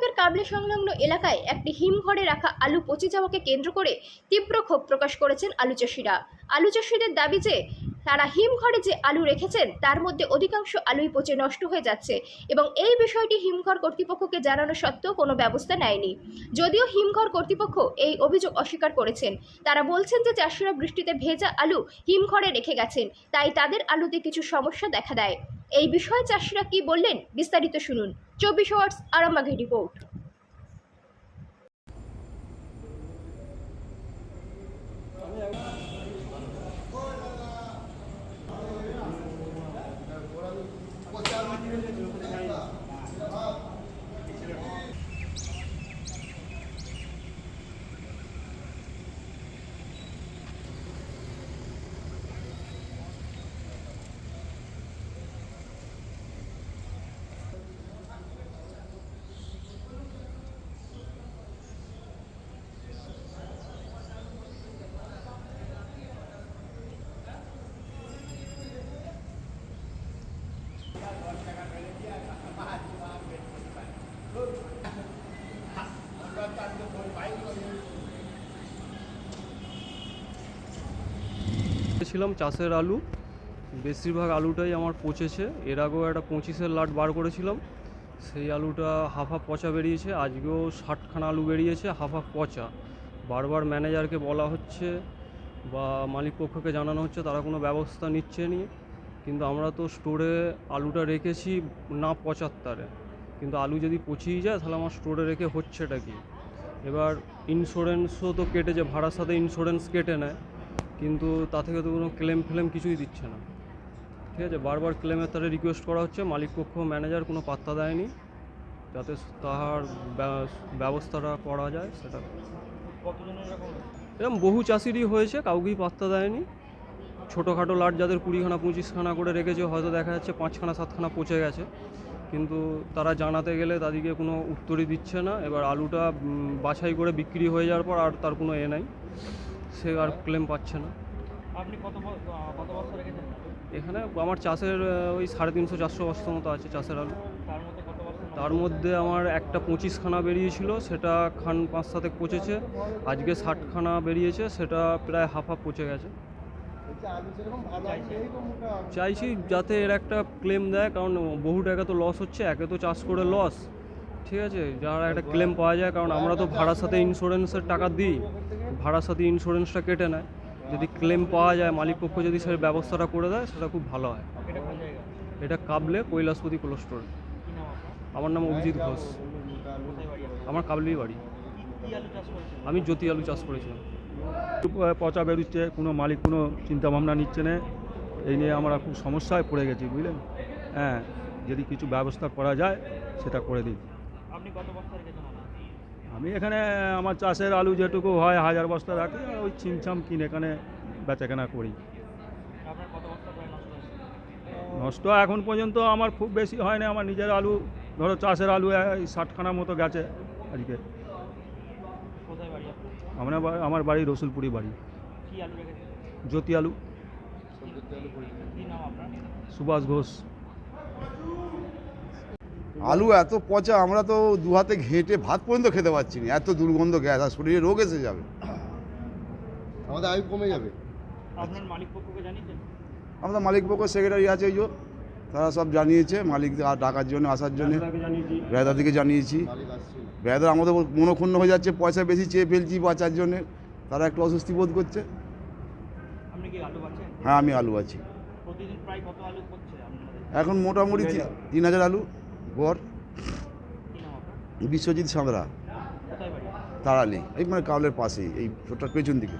বিভাগের কাবলে সংলগ্ন এলাকায় একটি হিমঘরে রাখা আলু পচে যাওয়াকে কেন্দ্র করে তীব্র ক্ষোভ প্রকাশ করেছেন আলু চাষিরা। আলু চাষিদের দাবি যে, তারা হিমঘরে যে আলু রেখেছেন, তার মধ্যে অধিকাংশ আলুই পচে নষ্ট হয়ে যাচ্ছে এবং এই বিষয়টি হিমঘর কর্তৃপক্ষকে জানানো সত্ত্বেও কোনো ব্যবস্থা নেয়নি। যদিও হিমঘর কর্তৃপক্ষ এই অভিযোগ অস্বীকার করেছেন, তারা বলছেন যে চাষিরা বৃষ্টিতে ভেজা আলু হিমঘরে রেখে গেছেন, তাই তাদের আলুতে কিছু সমস্যা দেখা দেয়। এই বিষয়ে চাষিরা কি বললেন, বিস্তারিত শুনুন। চব্বিশ আওয়ার্স আরামবাগের রিপোর্ট। ছিলাম চাষের আলু। বেশিরভাগ আলুটাই আমার পচেছে। এর আগেও একটা পঁচিশের লাট বার করেছিলাম। সেই আলুটা হাফ হাফ পচা বেরিয়েছে। আজকেও ষাটখানা আলু বেরিয়েছে হাফ হাফ পচা। বারবার ম্যানেজারকে বলা হচ্ছে বা মালিক পক্ষকে জানানো হচ্ছে, তারা কোনো ব্যবস্থা নিচ্ছে নি। কিন্তু আমরা তো স্টোরে আলুটা রেখেছি না পঁচাত্তরে কিন্তু আলু যদি পচিয়ে যায়, তাহলে আমার স্টোরে রেখে হচ্ছেটা কি? এবার ইন্স্যুরেন্সও তো কেটেছে, ভাড়ার সাথে ইন্স্যুরেন্স কেটে নেয়। কিন্তু তা থেকে তো কোনো ক্লেম ফ্লেম কিছুই দিচ্ছে না। ঠিক আছে? বারবার ক্লেমের তারা রিকোয়েস্ট করা হচ্ছে মালিক পক্ষ ম্যানেজার কোনো পাত্তা দেয়নি। যাতে তাহার ব্যবস্থাটা করা যায় সেটা। এরকম বহু চাষিরই হয়েছে কাউকেই পাত্তা দেয়নি। ছোটোখাটো লাট যাদের কুড়িখানা পঁচিশখানা করে রেখেছে হয়তো দেখা যাচ্ছে পাঁচখানা সাতখানা পচে গেছে। কিন্তু তারা জানাতে গেলে তাদেরকে কোনো উত্তরই দিচ্ছে না। এবার আলুটা বাছাই করে বিক্রি হয়ে যাওয়ার পর আর তার কোনো এ নাই। সে আর ক্লেম পাচ্ছে না। আপনি কত কত বস্তা রেখেছেন? এখানে আমার চাষের ওই সাড়ে তিনশো চারশো বস্তা মতো আছে চাষের আলু। তার মধ্যে আমার একটা পঁচিশখানা বেরিয়েছিল সেটা খান পাঁচ সাতেক পচেছে। আজকে ষাটখানা বেরিয়েছে সেটা প্রায় হাফ হাফ পচে গেছে। চাইছি। যাতে এর একটা ক্লেম দেয় কারণ বহু টাকা তো লস হচ্ছে একে তো চাষ করে লস ঠিক আছে? যারা একটা ক্লেম পাওয়া যায় কারণ আমরা তো ভাড়ার সাথে ইন্স্যুরেন্সের টাকা দিই। ভাড়ার সাথে ইন্স্যুরেন্সটা কেটে নেয়। যদি ক্লেম পাওয়া যায় মালিক পক্ষ যদি সে ব্যবস্থাটা করে দেয় সেটা খুব ভালো হয়। এটা কাবলে কৈলাসপতি কোল্ড স্টোর কি নাম আপনার? আমার নাম অভিজিৎ ঘোষ? আমার কাবলি বাড়ি। আমি জ্যোতি আলু চাষ করেছিলাম। পচা বেরোচ্ছে কোনো মালিক কোনো চিন্তাভাবনা নিচ্ছে না। এই নিয়ে আমরা খুব সমস্যায় পড়ে গেছি বুঝলেন? হ্যাঁ যদি কিছু ব্যবস্থা করা যায় সেটা করে দিই। আপনি কত বস্তা রেখেছেন আমি এখানে আমার চাষের আলু যেটুকু হয় হাজার বস্তা রাখি আর ওই চিমচাম কিনে এখানে বেচাকেনা করি। নষ্ট এখন পর্যন্ত আমার খুব বেশি হয় না আমার নিজের আলু ধরো চাষের আলু এই ষাটখানা মতো গেছে আজকে। আমরা আমার বাড়ি রসুলপুরি বাড়ি। জ্যোতি আলু। সুভাষ ঘোষ। আলু এত পচা আমরা তো দু হাতে ঘেঁটে ভাত পর্যন্ত খেতে পারছি না। এত দুর্গন্ধ গ্যাস আর শরীরে রোগ এসে যাবে। আমাদের আয়ু কমে যাবে। আপনার মালিক পক্ষকে জানিয়েছেন? আমাদের মালিক পক্ষ সেক্রেটারি আছে এই যে তারা সব জানিয়েছে মালিক আর ডাকার জন্য আসার জন্য। বেদাদিকে জানিয়েছি। মালিক বেদা আমাদের মনক্ষুণ্ণ হয়ে যাচ্ছে পয়সা বেশি চেয়ে ফেলছি বাঁচার জন্য। তারা একটু অস্বস্তি বোধ করছে। আলু হ্যাঁ আমি আলু আছি প্রতিদিন প্রায় কত আলু করছে আপনাদের? এখন মোটামুটি তিন হাজার আলু। আপনার? বিশ্বজিৎ সাঁতরা তারালি এই মানে কাবলের পাশেই এই ছোট্ট পেছন দিকে।